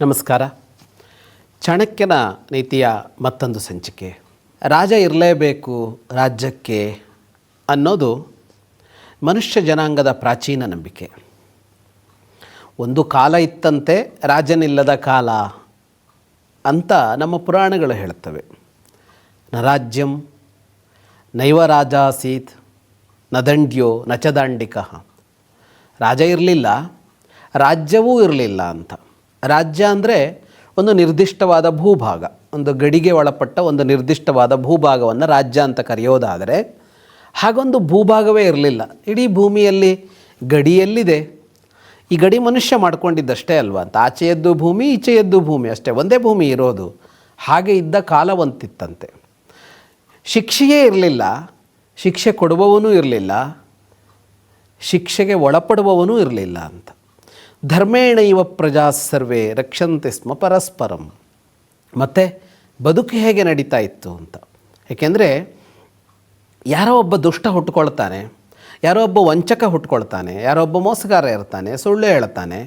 ನಮಸ್ಕಾರ. ಚಾಣಕ್ಯನ ನೀತಿಯ ಮತ್ತೊಂದು ಸಂಚಿಕೆ. ರಾಜ ಇರಲೇಬೇಕು ರಾಜ್ಯಕ್ಕೆ ಅನ್ನೋದು ಮನುಷ್ಯ ಜನಾಂಗದ ಪ್ರಾಚೀನ ನಂಬಿಕೆ. ಒಂದು ಕಾಲ ಇತ್ತಂತೆ ರಾಜನಿಲ್ಲದ ಕಾಲ ಅಂತ ನಮ್ಮ ಪುರಾಣಗಳು ಹೇಳುತ್ತವೆ. ನ ರಾಜ್ಯಂ, ನೈವ ರಾಜಾಸೀತ್, ನ ದಂಡ್ಯೋ ನಚದಾಂಡಿಕ ರಾಜ ಇರಲಿಲ್ಲ, ರಾಜ್ಯವೂ ಇರಲಿಲ್ಲ ಅಂತ. ರಾಜ್ಯ ಅಂದರೆ ಒಂದು ನಿರ್ದಿಷ್ಟವಾದ ಭೂಭಾಗ, ಒಂದು ಗಡಿಗೆ ಒಳಪಟ್ಟ ಒಂದು ನಿರ್ದಿಷ್ಟವಾದ ಭೂಭಾಗವನ್ನು ರಾಜ್ಯ ಅಂತ ಕರೆಯೋದಾದರೆ ಹಾಗೊಂದು ಭೂಭಾಗವೇ ಇರಲಿಲ್ಲ. ಇಡೀ ಭೂಮಿಯಲ್ಲಿ ಗಡಿಯಲ್ಲಿದೆ. ಈ ಗಡಿ ಮನುಷ್ಯ ಮಾಡ್ಕೊಂಡಿದ್ದಷ್ಟೇ ಅಲ್ವಾ? ಅಂತ ಆಚೆಯದ್ದು ಭೂಮಿ, ಈಚೆಯದ್ದು ಭೂಮಿ ಅಷ್ಟೇ. ಒಂದೇ ಭೂಮಿ ಇರೋದು. ಹಾಗೆ ಇದ್ದ ಕಾಲ ಒಂತಿತ್ತಂತೆ ಶಿಕ್ಷೆಯೇ ಇರಲಿಲ್ಲ. ಶಿಕ್ಷೆ ಕೊಡುವವನೂ ಇರಲಿಲ್ಲ. ಶಿಕ್ಷೆಗೆ ಒಳಪಡುವವನೂ ಇರಲಿಲ್ಲ ಅಂತ. ಧರ್ಮೇಣ ಇವ ಪ್ರಜಾ ಸರ್ವೇ ರಕ್ಷಂತೆ ಸ್ಮ ಪರಸ್ಪರಂ. ಮತ್ತು ಬದುಕು ಹೇಗೆ ನಡೀತಾ ಇತ್ತು ಅಂತ. ಏಕೆಂದರೆ ಯಾರೋ ಒಬ್ಬ ದುಷ್ಟ ಹುಟ್ಕೊಳ್ತಾನೆ, ಯಾರೋ ಒಬ್ಬ ವಂಚಕ ಹುಟ್ಕೊಳ್ತಾನೆ, ಯಾರೋ ಒಬ್ಬ ಮೋಸಗಾರ ಇರ್ತಾನೆ, ಸುಳ್ಳು ಹೇಳ್ತಾನೆ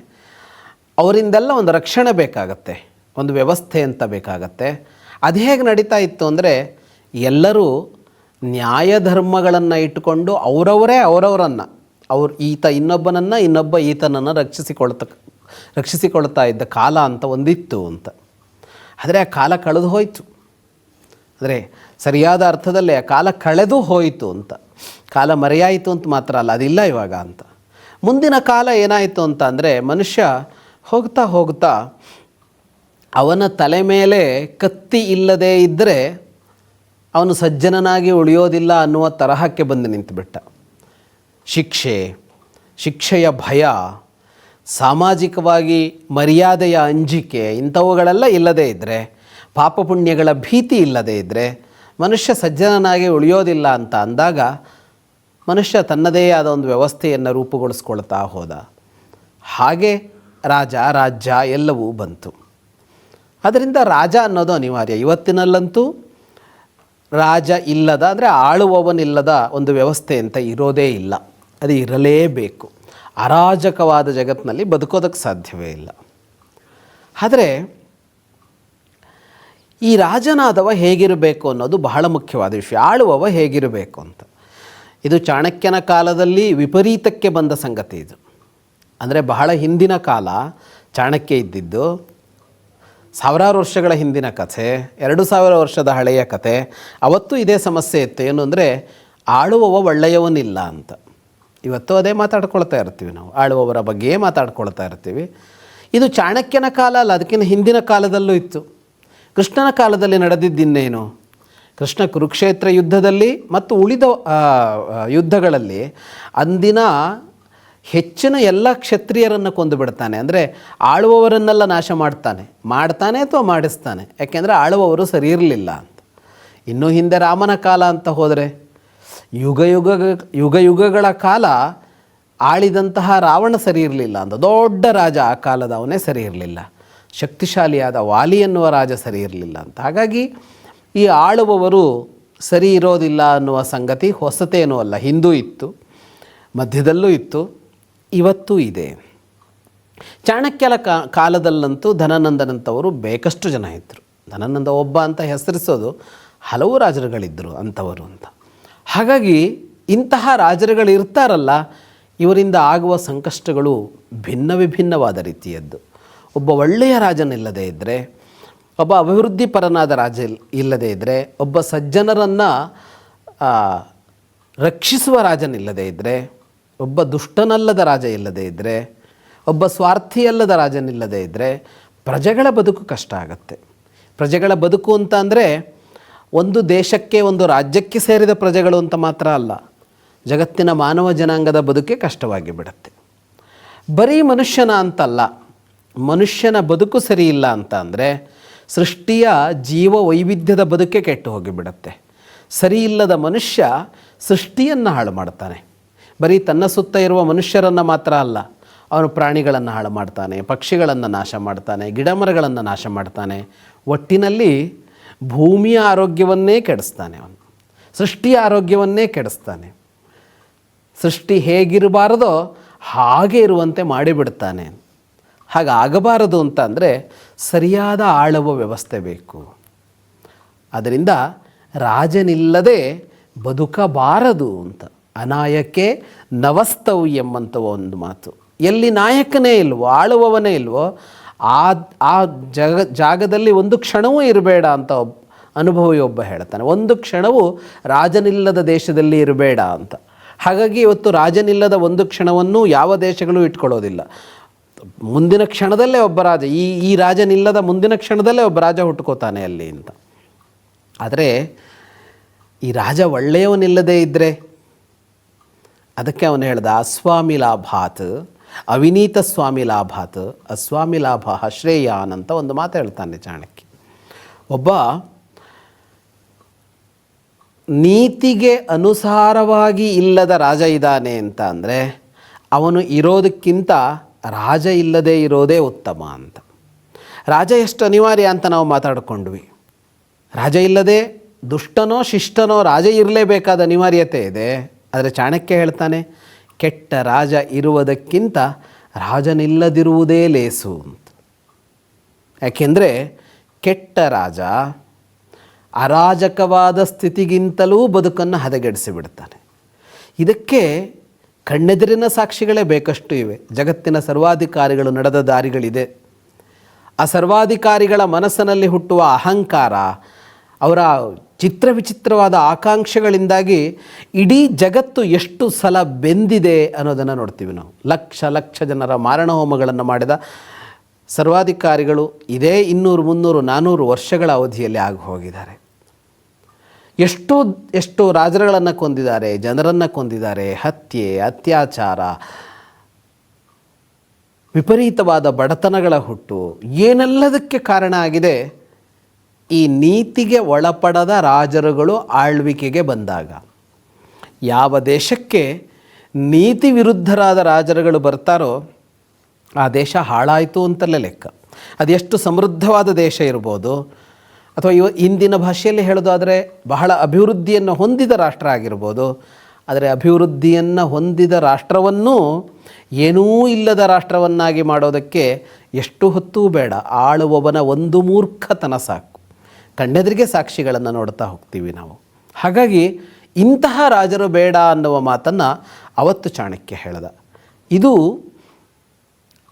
ಅವರಿಂದೆಲ್ಲ ಒಂದು ರಕ್ಷಣೆ ಬೇಕಾಗತ್ತೆ, ಒಂದು ವ್ಯವಸ್ಥೆ ಅಂತ ಬೇಕಾಗತ್ತೆ. ಅದು ಹೇಗೆ ನಡೀತಾ ಇತ್ತು ಅಂದರೆ ಎಲ್ಲರೂ ನ್ಯಾಯ ಧರ್ಮಗಳನ್ನು ಇಟ್ಟುಕೊಂಡು ಅವರವರೇ ಅವರವರನ್ನು ಅವ್ರು ಈತ ಇನ್ನೊಬ್ಬನನ್ನು, ಇನ್ನೊಬ್ಬ ಈತನನ್ನು ರಕ್ಷಿಸಿಕೊಳ್ತ ರಕ್ಷಿಸಿಕೊಳ್ತಾ ಇದ್ದ ಕಾಲ ಅಂತ ಒಂದಿತ್ತು ಅಂತ. ಆದರೆ ಆ ಕಾಲ ಕಳೆದು ಹೋಯಿತು. ಅಂದರೆ ಸರಿಯಾದ ಅರ್ಥದಲ್ಲಿ ಆ ಕಾಲ ಕಳೆದು ಹೋಯಿತು ಅಂತ. ಕಾಲ ಮರೆಯಾಯಿತು ಅಂತ ಮಾತ್ರ ಅಲ್ಲ, ಅದಿಲ್ಲ ಇವಾಗ ಅಂತ. ಮುಂದಿನ ಕಾಲ ಏನಾಯಿತು ಅಂತ ಅಂದರೆ ಮನುಷ್ಯ ಹೋಗ್ತಾ ಹೋಗ್ತಾ ಅವನ ತಲೆ ಮೇಲೆ ಕತ್ತಿ ಇಲ್ಲದೇ ಇದ್ದರೆ ಅವನು ಸಜ್ಜನನಾಗಿ ಉಳಿಯೋದಿಲ್ಲ ಅನ್ನುವ ತರಹಕ್ಕೆ ಬಂದು ನಿಂತುಬಿಟ್ಟ. ಶಿಕ್ಷೆ, ಶಿಕ್ಷೆಯ ಭಯ, ಸಾಮಾಜಿಕವಾಗಿ ಮರ್ಯಾದೆಯ ಅಂಜಿಕೆ, ಇಂಥವುಗಳೆಲ್ಲ ಇಲ್ಲದೇ ಇದ್ದರೆ ಪಾಪಪುಣ್ಯಗಳ ಭೀತಿ ಇಲ್ಲದೇ ಇದ್ದರೆ ಮನುಷ್ಯ ಸಜ್ಜನನಾಗಿ ಉಳಿಯೋದಿಲ್ಲ ಅಂತ ಅಂದಾಗ, ಮನುಷ್ಯ ತನ್ನದೇ ಆದ ಒಂದು ವ್ಯವಸ್ಥೆಯನ್ನು ರೂಪುಗೊಳಿಸ್ಕೊಳ್ತಾ ಹೋದ. ಹಾಗೆ ರಾಜ, ರಾಜ್ಯ ಎಲ್ಲವೂ ಬಂತು. ಅದರಿಂದ ರಾಜ ಅನ್ನೋದು ಅನಿವಾರ್ಯ. ಇವತ್ತಿನಲ್ಲಂತೂ ರಾಜ ಇಲ್ಲದ, ಅಂದರೆ ಆಳುವವನಿಲ್ಲದ ಒಂದು ವ್ಯವಸ್ಥೆ ಅಂತ ಇರೋದೇ ಇಲ್ಲ. ಅದು ಇರಲೇಬೇಕು. ಅರಾಜಕವಾದ ಜಗತ್ತಿನಲ್ಲಿ ಬದುಕೋದಕ್ಕೆ ಸಾಧ್ಯವೇ ಇಲ್ಲ. ಆದರೆ ಈ ರಾಜನಾದವ ಹೇಗಿರಬೇಕು ಅನ್ನೋದು ಬಹಳ ಮುಖ್ಯವಾದ ವಿಷಯ. ಆಳುವವ ಹೇಗಿರಬೇಕು ಅಂತ. ಇದು ಚಾಣಕ್ಯನ ಕಾಲದಲ್ಲಿ ವಿಪರೀತಕ್ಕೆ ಬಂದ ಸಂಗತಿ ಇದು. ಅಂದರೆ ಬಹಳ ಹಿಂದಿನ ಕಾಲ ಚಾಣಕ್ಯ ಇದ್ದಿದ್ದು, ಸಾವಿರಾರು ವರ್ಷಗಳ ಹಿಂದಿನ ಕಥೆ, ಎರಡು ಸಾವಿರ ವರ್ಷದ ಹಳೆಯ ಕಥೆ, ಅವತ್ತು ಇದೇ ಸಮಸ್ಯೆ ಇತ್ತು. ಏನು ಅಂದರೆ ಆಳುವವ ಒಳ್ಳೆಯವನಿಲ್ಲ ಅಂತ. ಇವತ್ತು ಅದೇ ಮಾತಾಡ್ಕೊಳ್ತಾ ಇರ್ತೀವಿ ನಾವು. ಆಳುವವರ ಬಗ್ಗೆಯೇ ಮಾತಾಡ್ಕೊಳ್ತಾ ಇರ್ತೀವಿ. ಇದು ಚಾಣಕ್ಯನ ಕಾಲ ಅಲ್ಲ, ಅದಕ್ಕಿಂತ ಹಿಂದಿನ ಕಾಲದಲ್ಲೂ ಇತ್ತು. ಕೃಷ್ಣನ ಕಾಲದಲ್ಲಿ ನಡೆದಿದ್ದಿನ್ನೇನು? ಕೃಷ್ಣ ಕುರುಕ್ಷೇತ್ರ ಯುದ್ಧದಲ್ಲಿ ಮತ್ತು ಉಳಿದ ಯುದ್ಧಗಳಲ್ಲಿ ಅಂದಿನ ಹೆಚ್ಚಿನ ಎಲ್ಲ ಕ್ಷತ್ರಿಯರನ್ನು ಕೊಂದು ಬಿಡ್ತಾನೆ. ಅಂದರೆ ಆಳುವವರನ್ನೆಲ್ಲ ನಾಶ ಮಾಡ್ತಾನೆ. ಮಾಡ್ತಾನೆ ಅಥವಾ ಮಾಡಿಸ್ತಾನೆ? ಯಾಕೆಂದರೆ ಆಳುವವರು ಸರಿ ಇರಲಿಲ್ಲ ಅಂತ. ಇನ್ನು ಹಿಂದೆ ರಾಮನ ಕಾಲ ಅಂತ ಹೋದರೆ? ಯುಗ ಯುಗ ಯುಗ ಯುಗಗಳ ಕಾಲ ಆಳಿದಂತಹ ರಾವಣ ಸರಿ ಇರಲಿಲ್ಲ ಅಂತ. ದೊಡ್ಡ ರಾಜ ಆ ಕಾಲದ ಅವನೇ ಸರಿ ಇರಲಿಲ್ಲ. ಶಕ್ತಿಶಾಲಿಯಾದ ವಾಲಿ ಎನ್ನುವ ರಾಜ ಸರಿ ಇರಲಿಲ್ಲ ಅಂತ. ಹಾಗಾಗಿ ಈ ಆಳುವವರು ಸರಿ ಇರೋದಿಲ್ಲ ಅನ್ನುವ ಸಂಗತಿ ಹೊಸತೇನೂ ಅಲ್ಲ ಹಿಂದೂ ಇತ್ತು, ಮಧ್ಯದಲ್ಲೂ ಇತ್ತು, ಇವತ್ತೂ ಇದೆ. ಚಾಣಕ್ಯಲ ಕಾಲದಲ್ಲಂತೂ ಧನಾನಂದನಂಥವರು ಬೇಕಷ್ಟು ಜನ ಇದ್ದರು ಧನಾನಂದ ಒಬ್ಬ ಅಂತ ಹೆಸರಿಸೋದು ಹಲವು ರಾಜರುಗಳಿದ್ದರು ಅಂಥವರು ಅಂತ. ಹಾಗಾಗಿ ಇಂತಹ ರಾಜರುಗಳು ಇರ್ತಾರಲ್ಲ, ಇವರಿಂದ ಆಗುವ ಸಂಕಷ್ಟಗಳು ಭಿನ್ನ ವಿಭಿನ್ನವಾದ ರೀತಿಯದ್ದು. ಒಬ್ಬ ಒಳ್ಳೆಯ ರಾಜನಿಲ್ಲದೇ ಇದ್ದರೆ ಒಬ್ಬ ಅಭಿವೃದ್ಧಿಪರನಾದ ರಾಜ ಇಲ್- ಇಲ್ಲದೇ ಇದ್ದರೆ ಒಬ್ಬ ಸಜ್ಜನರನ್ನು ರಕ್ಷಿಸುವ ರಾಜನಿಲ್ಲದೇ ಇದ್ದರೆ ಒಬ್ಬ ದುಷ್ಟನಲ್ಲದ ರಾಜ ಇಲ್ಲದೇ ಇದ್ದರೆ ಒಬ್ಬ ಸ್ವಾರ್ಥಿಯಲ್ಲದ ರಾಜನಿಲ್ಲದೇ ಇದ್ದರೆ ಪ್ರಜೆಗಳ ಬದುಕು ಕಷ್ಟ ಆಗುತ್ತೆ. ಪ್ರಜೆಗಳ ಬದುಕು ಅಂತ ಅಂದರೆ ಒಂದು ದೇಶಕ್ಕೆ ಒಂದು ರಾಜ್ಯಕ್ಕೆ ಸೇರಿದ ಪ್ರಜೆಗಳು ಅಂತ ಮಾತ್ರ ಅಲ್ಲ, ಜಗತ್ತಿನ ಮಾನವ ಜನಾಂಗದ ಬದುಕೆ ಕಷ್ಟವಾಗಿ ಬಿಡುತ್ತೆ. ಬರೀ ಮನುಷ್ಯನ ಅಂತಲ್ಲ, ಮನುಷ್ಯನ ಬದುಕು ಸರಿ ಇಲ್ಲ ಅಂತ ಅಂದರೆ ಸೃಷ್ಟಿಯ ಜೀವ ವೈವಿಧ್ಯದ ಬದುಕೆ ಕೆಟ್ಟು ಹೋಗಿಬಿಡುತ್ತೆ ಸರಿಯಿಲ್ಲದ ಮನುಷ್ಯ ಸೃಷ್ಟಿಯನ್ನು ಹಾಳು ಮಾಡ್ತಾನೆ. ಬರೀ ತನ್ನ ಸುತ್ತ ಇರುವ ಮನುಷ್ಯರನ್ನು ಮಾತ್ರ ಅಲ್ಲ, ಅವನು ಪ್ರಾಣಿಗಳನ್ನು ಹಾಳು ಮಾಡ್ತಾನೆ, ಪಕ್ಷಿಗಳನ್ನು ನಾಶ ಮಾಡ್ತಾನೆ, ಗಿಡಮರಗಳನ್ನು ನಾಶ ಮಾಡ್ತಾನೆ. ಒಟ್ಟಿನಲ್ಲಿ ಭೂಮಿಯ ಆರೋಗ್ಯವನ್ನೇ ಕೆಡಿಸ್ತಾನೆ ಅವನು. ಸೃಷ್ಟಿಯ ಆರೋಗ್ಯವನ್ನೇ ಕೆಡಿಸ್ತಾನೆ. ಸೃಷ್ಟಿ ಹೇಗಿರಬಾರದೋ ಹಾಗೆ ಇರುವಂತೆ ಮಾಡಿಬಿಡ್ತಾನೆ. ಹಾಗಾಗಬಾರದು ಅಂತ ಅಂದರೆ ಸರಿಯಾದ ಆಳುವ ವ್ಯವಸ್ಥೆ ಬೇಕು. ಅದರಿಂದ ರಾಜನಿಲ್ಲದೆ ಬದುಕಬಾರದು ಅಂತ. ಅನಾಯಕೆ ನವಸ್ತವು ಎಂಬಂಥ ಒಂದು ಮಾತು. ಎಲ್ಲಿ ನಾಯಕನೇ ಇಲ್ವೋ ಆಳುವವನೇ ಇಲ್ವೋ ಆ ಆ ಜಗ, ಜಾಗದಲ್ಲಿ ಒಂದು ಕ್ಷಣವೂ ಇರಬೇಡ ಅಂತ ಒಬ್ಬ ಅನುಭವಿ ಒಬ್ಬ ಹೇಳ್ತಾನೆ. ಒಂದು ಕ್ಷಣವು ರಾಜನಿಲ್ಲದ ದೇಶದಲ್ಲಿ ಇರಬೇಡ ಅಂತ. ಹಾಗಾಗಿ ಇವತ್ತು ರಾಜನಿಲ್ಲದ ಒಂದು ಕ್ಷಣವನ್ನು ಯಾವ ದೇಶಗಳು ಇಟ್ಕೊಳ್ಳೋದಿಲ್ಲ. ಮುಂದಿನ ಕ್ಷಣದಲ್ಲೇ ಒಬ್ಬ ರಾಜ, ಈ ಈ ರಾಜನಿಲ್ಲದ ಮುಂದಿನ ಕ್ಷಣದಲ್ಲೇ ಒಬ್ಬ ರಾಜ ಹುಟ್ಕೋತಾನೆ ಅಲ್ಲಿ ಅಂತ. ಆದರೆ, ಈ ರಾಜ ಒಳ್ಳೆಯವನಿಲ್ಲದೇ ಇದ್ದರೆ ಅದಕ್ಕೆ ಅವನು ಹೇಳ್ದ, ಅಸ್ವಾಮಿ ಲಾಭಾತ್ ಅವಿನೀತ ಸ್ವಾಮಿ ಲಾಭಾತ್, ಅಸ್ವಾಮಿ ಲಾಭ ಶ್ರೇಯಾನ್ ಅಂತ ಒಂದು ಮಾತು ಹೇಳ್ತಾನೆ ಚಾಣಕ್ಯ ಒಬ್ಬ ನೀತಿಗೆ ಅನುಸಾರವಾಗಿ ಇಲ್ಲದ ರಾಜ ಇದ್ದಾನೆ ಅಂತ ಅಂದರೆ ಅವನು ಇರೋದಕ್ಕಿಂತ ರಾಜ ಇಲ್ಲದೇ ಇರೋದೇ ಉತ್ತಮ ಅಂತ. ರಾಜ ಎಷ್ಟು ಅನಿವಾರ್ಯ ಅಂತ ನಾವು ಮಾತಾಡಿಕೊಂಡ್ವಿ. ರಾಜ ಇಲ್ಲದೆ ದುಷ್ಟನೋ ಶಿಷ್ಟನೋ ರಾಜ ಇರಲೇಬೇಕಾದ ಅನಿವಾರ್ಯತೆ ಇದೆ. ಆದರೆ ಚಾಣಕ್ಯ ಹೇಳ್ತಾನೆ ಕೆಟ್ಟ ರಾಜ ಇರುವುದಕ್ಕಿಂತ ರಾಜನಿಲ್ಲದಿರುವುದೇ ಲೇಸು ಅಂತ. ಯಾಕೆಂದರೆ ಕೆಟ್ಟ ರಾಜ ಅರಾಜಕವಾದ ಸ್ಥಿತಿಗಿಂತಲೂ ಬದುಕನ್ನು ಹದಗೆಡಿಸಿಬಿಡ್ತಾನೆ. ಇದಕ್ಕೆ ಕಣ್ಣೆದುರಿನ ಸಾಕ್ಷಿಗಳೇ ಬೇಕಷ್ಟು ಇವೆ. ಜಗತ್ತಿನ ಸರ್ವಾಧಿಕಾರಿಗಳು ನಡೆದ ದಾರಿಗಳಿದೆ. ಆ ಸರ್ವಾಧಿಕಾರಿಗಳ ಮನಸ್ಸಿನಲ್ಲಿ ಹುಟ್ಟುವ ಅಹಂಕಾರ ಅವರ ಚಿತ್ರ ವಿಚಿತ್ರವಾದ ಆಕಾಂಕ್ಷೆಗಳಿಂದಾಗಿ ಇಡೀ ಜಗತ್ತು ಎಷ್ಟು ಸಲ ಬೆಂದಿದೆ ಅನ್ನೋದನ್ನು ನೋಡ್ತೀವಿ ನಾವು. ಲಕ್ಷ ಲಕ್ಷ ಜನರ ಮಾರಣ ಹೋಮಗಳನ್ನು ಮಾಡಿದ ಸರ್ವಾಧಿಕಾರಿಗಳು ಇದೇ ಇನ್ನೂರು, ಮುನ್ನೂರು ನಾನ್ನೂರು ವರ್ಷಗಳ ಅವಧಿಯಲ್ಲಿ ಆಗಿ ಹೋಗಿದ್ದಾರೆ. ಎಷ್ಟು ಎಷ್ಟು ರಾಜರುಗಳನ್ನು ಕೊಂದಿದ್ದಾರೆ, ಜನರನ್ನು ಕೊಂದಿದ್ದಾರೆ, ಹತ್ಯೆ, ಅತ್ಯಾಚಾರ, ವಿಪರೀತವಾದ ಬಡತನಗಳ ಹುಟ್ಟು, ಏನೆಲ್ಲದಕ್ಕೆ ಕಾರಣ ಆಗಿದೆ? ಈ ನೀತಿಗೆ ಒಳಪಡದ ರಾಜರುಗಳು ಆಳ್ವಿಕೆಗೆ ಬಂದಾಗ, ಯಾವ ದೇಶಕ್ಕೆ ನೀತಿ ವಿರುದ್ಧರಾದ ರಾಜರುಗಳು ಬರ್ತಾರೋ, ಆ ದೇಶ ಹಾಳಾಯಿತು ಅಂತಲೇ ಲೆಕ್ಕ. ಅದೆಷ್ಟು ಸಮೃದ್ಧವಾದ ದೇಶ ಇರ್ಬೋದು. ಅಥವಾ ಇವ ಇಂದಿನ ಭಾಷೆಯಲ್ಲಿ ಹೇಳೋದಾದರೆ, ಬಹಳ ಅಭಿವೃದ್ಧಿಯನ್ನು ಹೊಂದಿದ ರಾಷ್ಟ್ರ ಆಗಿರ್ಬೋದು. ಆದರೆ ಅಭಿವೃದ್ಧಿಯನ್ನು ಹೊಂದಿದ ರಾಷ್ಟ್ರವನ್ನೂ ಏನೂ ಇಲ್ಲದ ರಾಷ್ಟ್ರವನ್ನಾಗಿ ಮಾಡೋದಕ್ಕೆ ಎಷ್ಟು ಹೊತ್ತೂ ಬೇಡ. ಆಳುವವನ ಒಂದು ಮೂರ್ಖತನ ಸಾಕು. ಕಣ್ಣೆದುರಿಗೆ ಸಾಕ್ಷಿಗಳನ್ನು ನೋಡ್ತಾ ಹೋಗ್ತೀವಿ ನಾವು. ಹಾಗಾಗಿ ಇಂತಹ ರಾಜರು ಬೇಡ ಅನ್ನುವ ಮಾತನ್ನು ಅವತ್ತು ಚಾಣಕ್ಯ ಹೇಳಿದ. ಇದು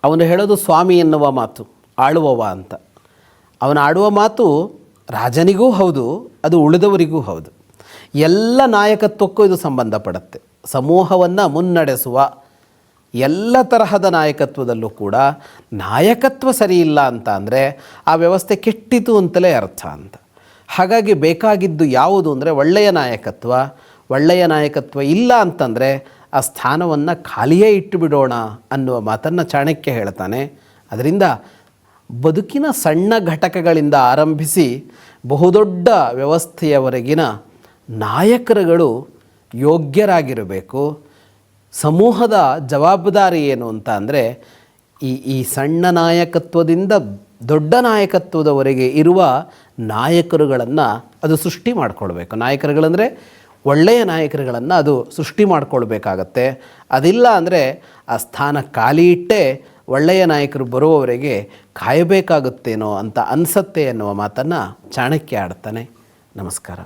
ಅವನು ಹೇಳೋದು ಸ್ವಾಮಿ ಎನ್ನುವ ಮಾತು, ಆಳುವವ ಅಂತ. ಅವನು ಆಡುವ ಮಾತು ರಾಜನಿಗೂ ಹೌದು, ಅದು ಉಳಿದವರಿಗೂ ಹೌದು. ಎಲ್ಲ ನಾಯಕತ್ವಕ್ಕೂ ಇದು ಸಂಬಂಧಪಡುತ್ತೆ. ಸಮೂಹವನ್ನು ಮುನ್ನಡೆಸುವ ಎಲ್ಲ ತರಹದ ನಾಯಕತ್ವದಲ್ಲೂ ಕೂಡ ನಾಯಕತ್ವ ಸರಿ ಇಲ್ಲ ಅಂತ ಅಂದರೆ ಆ ವ್ಯವಸ್ಥೆ ಕೆಟ್ಟಿತು ಅಂತಲೇ ಅರ್ಥ ಅಂತ. ಹಾಗಾಗಿ ಬೇಕಾಗಿದ್ದು ಯಾವುದು ಅಂದರೆ ಒಳ್ಳೆಯ ನಾಯಕತ್ವ ಒಳ್ಳೆಯ ನಾಯಕತ್ವ ಇಲ್ಲ ಅಂತಂದರೆ ಆ ಸ್ಥಾನವನ್ನು ಖಾಲಿಯೇ ಇಟ್ಟುಬಿಡೋಣ ಅನ್ನುವ ಮಾತನ್ನು ಚಾಣಕ್ಯ ಹೇಳ್ತಾನೆ. ಅದರಿಂದ ಬದುಕಿನ ಸಣ್ಣ ಘಟಕಗಳಿಂದ ಆರಂಭಿಸಿ ಬಹುದೊಡ್ಡ ವ್ಯವಸ್ಥೆಯವರೆಗಿನ ನಾಯಕರುಗಳು ಯೋಗ್ಯರಾಗಿರಬೇಕು. ಸಮೂಹದ ಜವಾಬ್ದಾರಿ ಏನು ಅಂತ ಅಂದರೆ, ಈ ಈ ಸಣ್ಣ ನಾಯಕತ್ವದಿಂದ ದೊಡ್ಡ ನಾಯಕತ್ವದವರೆಗೆ ಇರುವ ನಾಯಕರುಗಳನ್ನು ಅದು ಸೃಷ್ಟಿ ಮಾಡಿಕೊಳ್ಬೇಕು. ನಾಯಕರುಗಳಂದರೆ ಒಳ್ಳೆಯ ನಾಯಕರುಗಳನ್ನು ಅದು ಸೃಷ್ಟಿ ಮಾಡಿಕೊಳ್ಬೇಕಾಗತ್ತೆ. ಅದಿಲ್ಲ ಅಂದರೆ ಆ ಸ್ಥಾನ ಖಾಲಿ ಇಟ್ಟೇ ಒಳ್ಳೆಯ ನಾಯಕರು ಬರುವವರೆಗೆ ಕಾಯಬೇಕಾಗುತ್ತೇನೋ ಅಂತ ಅನಿಸತ್ತೆ ಎನ್ನುವ ಮಾತನ್ನು ಚಾಣಕ್ಯ ಆಡ್ತಾನೆ. ನಮಸ್ಕಾರ.